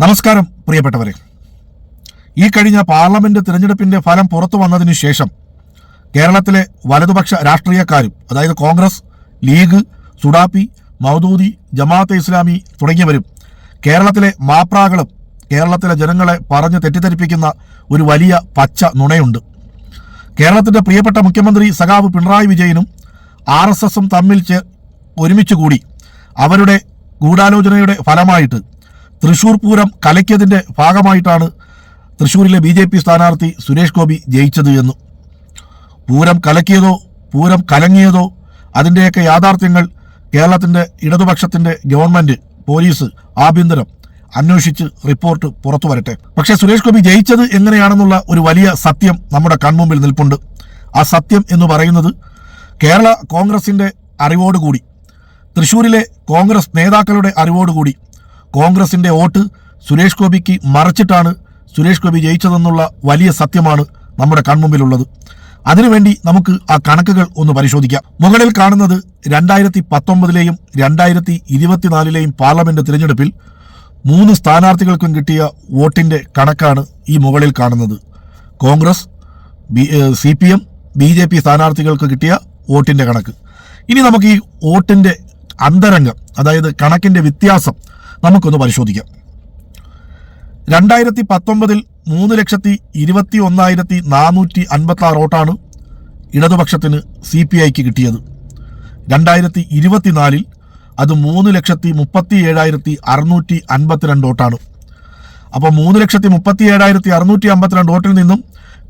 നമസ്കാരം പ്രിയപ്പെട്ടവരെ. ഈ കഴിഞ്ഞ പാർലമെന്റ് തിരഞ്ഞെടുപ്പിന്റെ ഫലം പുറത്തു വന്നതിന് ശേഷം കേരളത്തിലെ വലതുപക്ഷ രാഷ്ട്രീയക്കാരും അതായത് കോൺഗ്രസ് ലീഗ് സുഡാപ്പി മൗദൂദി ജമാഅത്തെ ഇസ്ലാമി തുടങ്ങിയവരും കേരളത്തിലെ മാപ്രാകളും കേരളത്തിലെ ജനങ്ങളെ പറഞ്ഞ് തെറ്റിദ്ധരിപ്പിക്കുന്ന ഒരു വലിയ പച്ച നുണയുണ്ട്. കേരളത്തിന്റെ പ്രിയപ്പെട്ട മുഖ്യമന്ത്രി സഖാവ് പിണറായി വിജയനും ആർ എസ് എസും തമ്മിൽ ഒരുമിച്ചുകൂടി ഒരുമിച്ച് കൂടി അവരുടെ ഗൂഢാലോചനയുടെ ഫലമായിട്ട് തൃശൂർ പൂരം കലയ്ക്കതിന്റെ ഭാഗമായിട്ടാണ് തൃശൂരിലെ ബി ജെ പി സ്ഥാനാർത്ഥി സുരേഷ് ഗോപി ജയിച്ചത് എന്നും. പൂരം കലക്കിയതോ പൂരം കലങ്ങിയതോ അതിന്റെയൊക്കെ യാഥാർത്ഥ്യങ്ങൾ കേരളത്തിന്റെ ഇടതുപക്ഷത്തിന്റെ ഗവൺമെന്റ് പോലീസ് ആഭ്യന്തരം അന്വേഷിച്ച് റിപ്പോർട്ട് പുറത്തു വരട്ടെ. പക്ഷേ സുരേഷ് ഗോപി ജയിച്ചത് എങ്ങനെയാണെന്നുള്ള ഒരു വലിയ സത്യം നമ്മുടെ കൺമുമ്പിൽ നിൽപ്പുണ്ട്. ആ സത്യം എന്ന് പറയുന്നത് കേരള കോൺഗ്രസിന്റെ അറിവോടുകൂടി തൃശൂരിലെ കോൺഗ്രസ് നേതാക്കളുടെ അറിവോടുകൂടി കോൺഗ്രസിന്റെ വോട്ട് സുരേഷ് ഗോപിക്ക് മറച്ചിട്ടാണ് സുരേഷ് ഗോപി ജയിച്ചതെന്നുള്ള വലിയ സത്യമാണ് നമ്മുടെ കൺമുമ്പിലുള്ളത്. അതിനുവേണ്ടി നമുക്ക് ആ കണക്കുകൾ ഒന്ന് പരിശോധിക്കാം. മുകളിൽ കാണുന്നത് രണ്ടായിരത്തി പത്തൊമ്പതിലെയും രണ്ടായിരത്തി ഇരുപത്തിനാലിലെയും പാർലമെന്റ് തിരഞ്ഞെടുപ്പിൽ മൂന്ന് സ്ഥാനാർത്ഥികൾക്കും കിട്ടിയ വോട്ടിന്റെ കണക്കാണ് ഈ മുകളിൽ കാണുന്നത്. Congress C P M B J P സ്ഥാനാർത്ഥികൾക്ക് കിട്ടിയ വോട്ടിന്റെ കണക്ക്. ഇനി നമുക്ക് ഈ വോട്ടിന്റെ അന്തരംഗം അതായത് കണക്കിന്റെ വ്യത്യാസം നമുക്കൊന്ന് പരിശോധിക്കാം. രണ്ടായിരത്തി പത്തൊമ്പതിൽ മൂന്ന് ലക്ഷത്തി ഇരുപത്തി ഒന്നായിരത്തി നാനൂറ്റി അൻപത്തി ആറ് വോട്ടാണ് ഇടതുപക്ഷത്തിന് സി പി ഐക്ക് കിട്ടിയത്. രണ്ടായിരത്തി ഇരുപത്തിനാലിൽ അത് മൂന്ന് ലക്ഷത്തി മുപ്പത്തി ഏഴായിരത്തി അറുന്നൂറ്റി അൻപത്തിരണ്ട് വോട്ടാണ്. അപ്പോൾ മൂന്ന് ലക്ഷത്തി മുപ്പത്തി ഏഴായിരത്തി അറുന്നൂറ്റി അമ്പത്തിരണ്ട് വോട്ടിൽ നിന്നും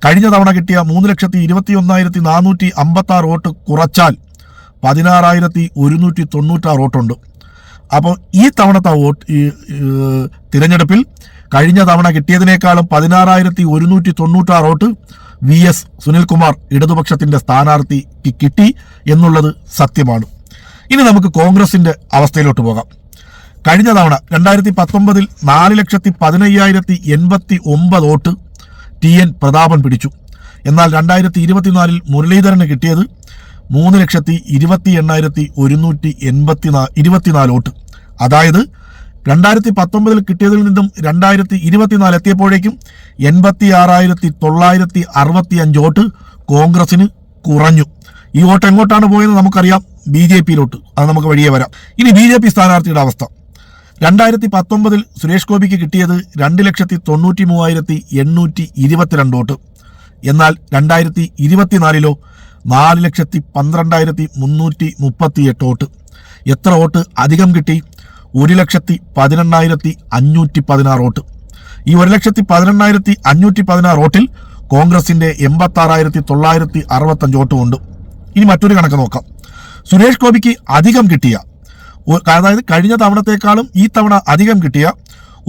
കഴിഞ്ഞ തവണ കിട്ടിയ മൂന്ന് ലക്ഷത്തി ഇരുപത്തി ഒന്നായിരത്തി നാനൂറ്റി അമ്പത്തി ആറ് വോട്ട് കുറച്ചാൽ പതിനാറായിരത്തി ഒരുന്നൂറ്റി തൊണ്ണൂറ്റാറ് വോട്ടുണ്ട്. അപ്പോൾ ഈ തവണത്തെ വോട്ട് ഈ തിരഞ്ഞെടുപ്പിൽ കഴിഞ്ഞ തവണ കിട്ടിയതിനേക്കാളും പതിനാറായിരത്തി ഒരുന്നൂറ്റി തൊണ്ണൂറ്റാറ് വോട്ട് വി എസ് സുനിൽകുമാർ ഇടതുപക്ഷത്തിന്റെ സ്ഥാനാർത്ഥിക്ക് കിട്ടി എന്നുള്ളത് സത്യമാണ്. ഇനി നമുക്ക് കോൺഗ്രസിന്റെ അവസ്ഥയിലോട്ട് പോകാം. കഴിഞ്ഞ തവണ രണ്ടായിരത്തി പത്തൊമ്പതിൽ നാല് ലക്ഷത്തി പതിനയ്യായിരത്തി എൺപത്തി ഒമ്പത് വോട്ട് ടി എൻ പ്രതാപൻ പിടിച്ചു. എന്നാൽ രണ്ടായിരത്തി ഇരുപത്തിനാലിൽ മുരളീധരന് കിട്ടിയത് മൂന്ന് ലക്ഷത്തി ഇരുപത്തി എണ്ണായിരത്തി ഒരുന്നൂറ്റി എൺപത്തി ഇരുപത്തിനാല് വോട്ട്. അതായത് രണ്ടായിരത്തി പത്തൊമ്പതിൽ കിട്ടിയതിൽ നിന്നും രണ്ടായിരത്തി ഇരുപത്തിനാല് എത്തിയപ്പോഴേക്കും എൺപത്തി ആറായിരത്തി തൊള്ളായിരത്തി അറുപത്തി അഞ്ച് വോട്ട് കോൺഗ്രസിന് കുറഞ്ഞു. ഈ വോട്ട് എങ്ങോട്ടാണ് പോയെന്ന് നമുക്കറിയാം. ബി ജെ പിയിലോട്ട്. അത് നമുക്ക് വഴിയെ വരാം. ഇനി ബി ജെ പി സ്ഥാനാർത്ഥിയുടെ അവസ്ഥ. രണ്ടായിരത്തി പത്തൊമ്പതിൽ സുരേഷ് ഗോപിക്ക് കിട്ടിയത് രണ്ട് ലക്ഷത്തി തൊണ്ണൂറ്റി മൂവായിരത്തി എണ്ണൂറ്റി ഇരുപത്തിരണ്ട് വോട്ട്. എന്നാൽ രണ്ടായിരത്തി ഇരുപത്തിനാലിലോ നാല് ലക്ഷത്തി പന്ത്രണ്ടായിരത്തി മുന്നൂറ്റി മുപ്പത്തി എട്ട് വോട്ട്. എത്ര വോട്ട് അധികം കിട്ടി? ഒരു ലക്ഷത്തി പതിനെണ്ണായിരത്തി അഞ്ഞൂറ്റി പതിനാറ് വോട്ട്. ഈ ഒരു ലക്ഷത്തി പതിനെണ്ണായിരത്തി അഞ്ഞൂറ്റി പതിനാറ് വോട്ടിൽ കോൺഗ്രസിന്റെ എൺപത്തി ആറായിരത്തി തൊള്ളായിരത്തി അറുപത്തഞ്ച് വോട്ട് ഉണ്ട്. ഇനി മറ്റൊരു കണക്ക് നോക്കാം. സുരേഷ് ഗോപിക്ക് അധികം കിട്ടിയ അതായത് കഴിഞ്ഞ തവണത്തെക്കാളും ഈ തവണ അധികം കിട്ടിയ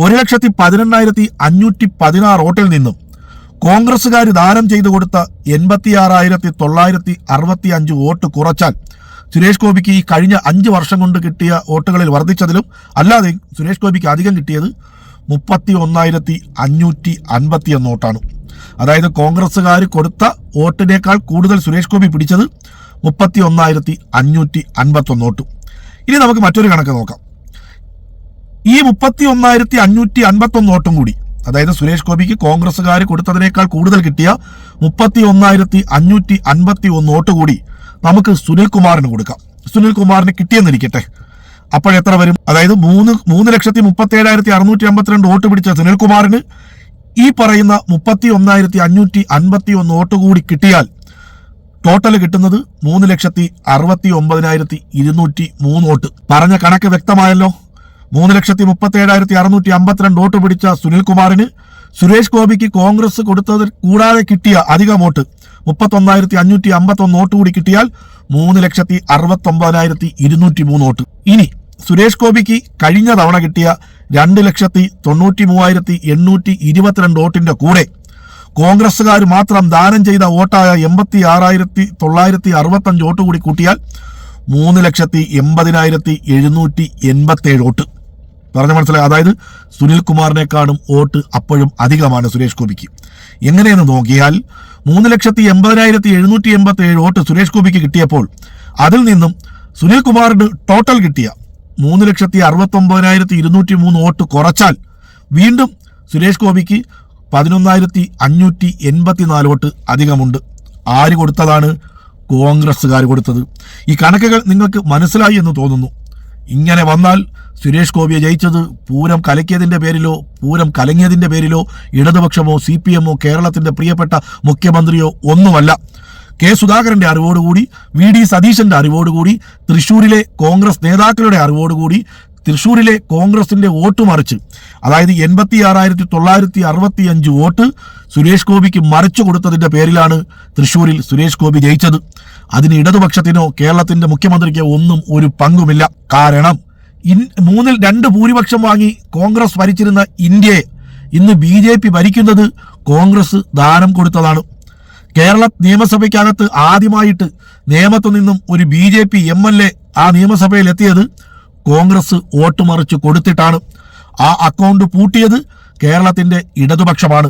ഒരു ലക്ഷത്തി പതിനെണ്ണായിരത്തി അഞ്ഞൂറ്റി പതിനാറ് വോട്ടിൽ നിന്നും കോൺഗ്രസുകാർ ദാനം ചെയ്തു കൊടുത്ത എൺപത്തി ആറായിരത്തി തൊള്ളായിരത്തി അറുപത്തി അഞ്ച് വോട്ട് കുറച്ചാൽ സുരേഷ് ഗോപിക്ക് ഈ കഴിഞ്ഞ അഞ്ച് വർഷം കൊണ്ട് കിട്ടിയ വോട്ടുകളിൽ വർദ്ധിച്ചതിലും അല്ലാതെ സുരേഷ് ഗോപിക്ക് അധികം കിട്ടിയത് മുപ്പത്തി ഒന്നായിരത്തി അഞ്ഞൂറ്റി അൻപത്തി ഒന്ന് വോട്ടാണ്. അതായത് കോൺഗ്രസ്സുകാർ കൊടുത്ത വോട്ടിനേക്കാൾ കൂടുതൽ സുരേഷ് ഗോപി പിടിച്ചത് മുപ്പത്തി ഒന്നായിരത്തി അഞ്ഞൂറ്റി അൻപത്തി ഒന്ന് വോട്ട്. ഇനി നമുക്ക് മറ്റൊരു കണക്ക് നോക്കാം. ഈ മുപ്പത്തി ഒന്നായിരത്തി അഞ്ഞൂറ്റി അൻപത്തി ഒന്ന് വോട്ടും കൂടി അതായത് സുരേഷ് ഗോപിക്ക് കോൺഗ്രസ്സുകാർ കൊടുത്തതിനേക്കാൾ കൂടുതൽ കിട്ടിയ മുപ്പത്തി ഒന്നായിരത്തി അഞ്ഞൂറ്റി അൻപത്തി ഒന്ന് വോട്ട് കൂടി നമുക്ക് സുനിൽ കുമാറിന് കൊടുക്കാം സുനിൽ കുമാറിന് കിട്ടിയെന്നിരിക്കട്ടെ അപ്പോഴെത്ര വരും? അതായത് മൂന്ന് മൂന്ന് ലക്ഷത്തി മുപ്പത്തി ഏഴായിരത്തി അറുന്നൂറ്റി അമ്പത്തിരണ്ട് വോട്ട് പിടിച്ച സുനിൽകുമാറിന് ഈ പറയുന്ന മുപ്പത്തി ഒന്നായിരത്തി അഞ്ഞൂറ്റി അൻപത്തി ഒന്ന് വോട്ട് കൂടി കിട്ടിയാൽ ടോട്ടൽ കിട്ടുന്നത് മൂന്ന് ലക്ഷത്തി അറുപത്തി ഒമ്പതിനായിരത്തി ഇരുന്നൂറ്റി മൂന്ന് വോട്ട്. പറഞ്ഞ കണക്ക് വ്യക്തമായല്ലോ. മൂന്ന് ലക്ഷത്തി മുപ്പത്തി ഏഴായിരത്തി അറുന്നൂറ്റി അമ്പത്തിരണ്ട് വോട്ട് പിടിച്ച സുനിൽകുമാറിന് സുരേഷ് ഗോപിക്ക് കോൺഗ്രസ് കൊടുത്തത് കൂടാതെ കിട്ടിയ അധിക വോട്ട്. മുപ്പത്തൊന്നായിരത്തി അഞ്ഞൂറ്റി അമ്പത്തൊന്ന് വോട്ട് കൂടി കിട്ടിയാൽ മൂന്ന് ലക്ഷത്തി അറുപത്തി ഒമ്പതിനായിരത്തി ഇരുന്നൂറ്റി മൂന്ന് വോട്ട്. ഇനി സുരേഷ് ഗോപിക്ക് കഴിഞ്ഞ തവണ കിട്ടിയ രണ്ട് ലക്ഷത്തി തൊണ്ണൂറ്റി മൂവായിരത്തി എണ്ണൂറ്റി ഇരുപത്തിരണ്ട് വോട്ടിന്റെ കൂടെ കോൺഗ്രസുകാർ മാത്രം ദാനം ചെയ്ത വോട്ടായ എൺപത്തി ആറായിരത്തി തൊള്ളായിരത്തി അറുപത്തഞ്ച് വോട്ട് കൂടി കൂട്ടിയാൽ മൂന്ന് ലക്ഷത്തി എൺപതിനായിരത്തി എഴുന്നൂറ്റി എൺപത്തേഴ് വോട്ട്. പറഞ്ഞ മനസ്സിലായി. അതായത് സുനിൽ കുമാറിനെക്കാളും വോട്ട് അപ്പോഴും അധികമാണ് സുരേഷ് ഗോപിക്ക്. എങ്ങനെയെന്ന് നോക്കിയാൽ മൂന്ന് ലക്ഷത്തി എൺപതിനായിരത്തി എഴുന്നൂറ്റി എൺപത്തി ഏഴ് വോട്ട് സുരേഷ് ഗോപിക്ക് കിട്ടിയപ്പോൾ അതിൽ നിന്നും സുനിൽകുമാറിന് ടോട്ടൽ കിട്ടിയ മൂന്ന് ലക്ഷത്തി അറുപത്തി ഒമ്പതിനായിരത്തി ഇരുന്നൂറ്റി മൂന്ന് വോട്ട് കുറച്ചാൽ വീണ്ടും സുരേഷ് ഗോപിക്ക് പതിനൊന്നായിരത്തി അഞ്ഞൂറ്റി എൺപത്തിനാല് വോട്ട് അധികമുണ്ട്. ആര് കൊടുത്തതാണ്? കോൺഗ്രസ്സുകാർ കൊടുത്തത്. ഈ കണക്കുകൾ നിങ്ങൾക്ക് മനസ്സിലായി എന്ന് തോന്നുന്നു. ഇങ്ങനെ വന്നാൽ സുരേഷ് ഗോപിയെ ജയിച്ചത് പൂരം കലക്കിയതിന്റെ പേരിലോ പൂരം കലങ്ങിയതിന്റെ പേരിലോ ഇടതുപക്ഷമോ സി പി എമ്മോ കേരളത്തിന്റെ പ്രിയപ്പെട്ട മുഖ്യമന്ത്രിയോ ഒന്നുമല്ല. കെ സുധാകരന്റെ അറിവോടുകൂടി വി ഡി സതീശന്റെ അറിവോടുകൂടി തൃശൂരിലെ കോൺഗ്രസ് നേതാക്കളുടെ അറിവോടുകൂടി തൃശൂരിലെ കോൺഗ്രസിന്റെ വോട്ട് മറിച്ച് അതായത് എൺപത്തി ആറായിരത്തി തൊള്ളായിരത്തി അറുപത്തി അഞ്ച് വോട്ട് സുരേഷ് ഗോപിക്ക് മറിച്ചു കൊടുത്തതിന്റെ പേരിലാണ് തൃശൂരിൽ സുരേഷ് ഗോപി ജയിച്ചത്. അതിന് ഇടതുപക്ഷത്തിനോ കേരളത്തിന്റെ മുഖ്യമന്ത്രിക്കോ ഒന്നും ഒരു പങ്കുമില്ല. കാരണം ഇൻ മൂന്നിൽ രണ്ട് ഭൂരിപക്ഷം വാങ്ങി കോൺഗ്രസ് ഭരിച്ചിരുന്ന ഇന്ത്യയെ ഇന്ന് ബി ജെ പി ഭരിക്കുന്നത് കോൺഗ്രസ് ദാനം കൊടുത്തതാണ്. കേരള നിയമസഭയ്ക്കകത്ത് ആദ്യമായിട്ട് നിയമത്തു നിന്നും ഒരു B J P M L A ആ നിയമസഭയിൽ എത്തിയത് കോൺഗ്രസ് വോട്ട് മറിച്ച് കൊടുത്തിട്ടാണ് ആ അക്കൗണ്ട് പൂട്ടിയത്. കേരളത്തിന്റെ ഇടതുപക്ഷമാണ്.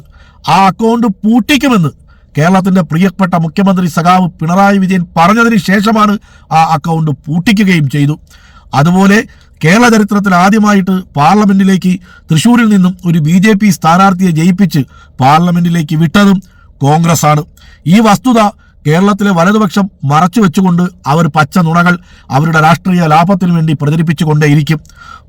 ആ അക്കൗണ്ട് പൂട്ടിക്കുമെന്ന് കേരളത്തിന്റെ പ്രിയപ്പെട്ട മുഖ്യമന്ത്രി സഖാവ് പിണറായി വിജയൻ പറഞ്ഞതിന് ശേഷമാണ് ആ അക്കൗണ്ട് പൂട്ടിക്കുകയും ചെയ്തു. അതുപോലെ കേരള ചരിത്രത്തിൽ ആദ്യമായിട്ട് പാർലമെന്റിലേക്ക് തൃശൂരിൽ നിന്നും ഒരു ബി ജെ പി സ്ഥാനാർത്ഥിയെ ജയിപ്പിച്ച് പാർലമെന്റിലേക്ക് വിട്ടതും കോൺഗ്രസ് ആണ് ഈ വസ്തുത കേരളത്തിലെ വലതുപക്ഷം മറച്ചു വെച്ചുകൊണ്ട് അവർ പച്ച നുണകൾ അവരുടെ രാഷ്ട്രീയ ലാഭത്തിനു വേണ്ടി പ്രചരിപ്പിച്ചുകൊണ്ടേയിരിക്കും.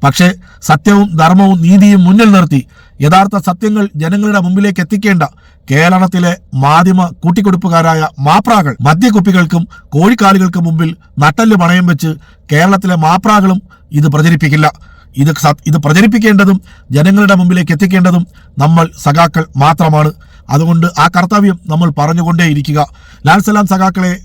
പക്ഷേ സത്യവും ധർമ്മവും നീതിയും മുന്നിൽ നിർത്തി യഥാർത്ഥ സത്യങ്ങൾ ജനങ്ങളുടെ മുമ്പിലേക്ക് എത്തിക്കേണ്ട കേരളത്തിലെ മാധ്യമ കൂട്ടിക്കൊടുപ്പുകാരായ മാപ്രാകൾ മദ്യക്കുപ്പികൾക്കും കോഴിക്കാലുകൾക്കും മുമ്പിൽ നട്ടൽ പണയം വെച്ച് കേരളത്തിലെ മാപ്രാകളും ഇത് പ്രചരിപ്പിക്കില്ല. ഇത് ഇത് പ്രചരിപ്പിക്കേണ്ടതും ജനങ്ങളുടെ മുമ്പിലേക്ക് എത്തിക്കേണ്ടതും നമ്മൾ സഖാക്കൾ മാത്രമാണ്. അതുകൊണ്ട് ആ കർത്തവ്യം നമ്മൾ പറഞ്ഞുകൊണ്ടേയിരിക്കുക. ലാൽസലാം സഖാക്കളെ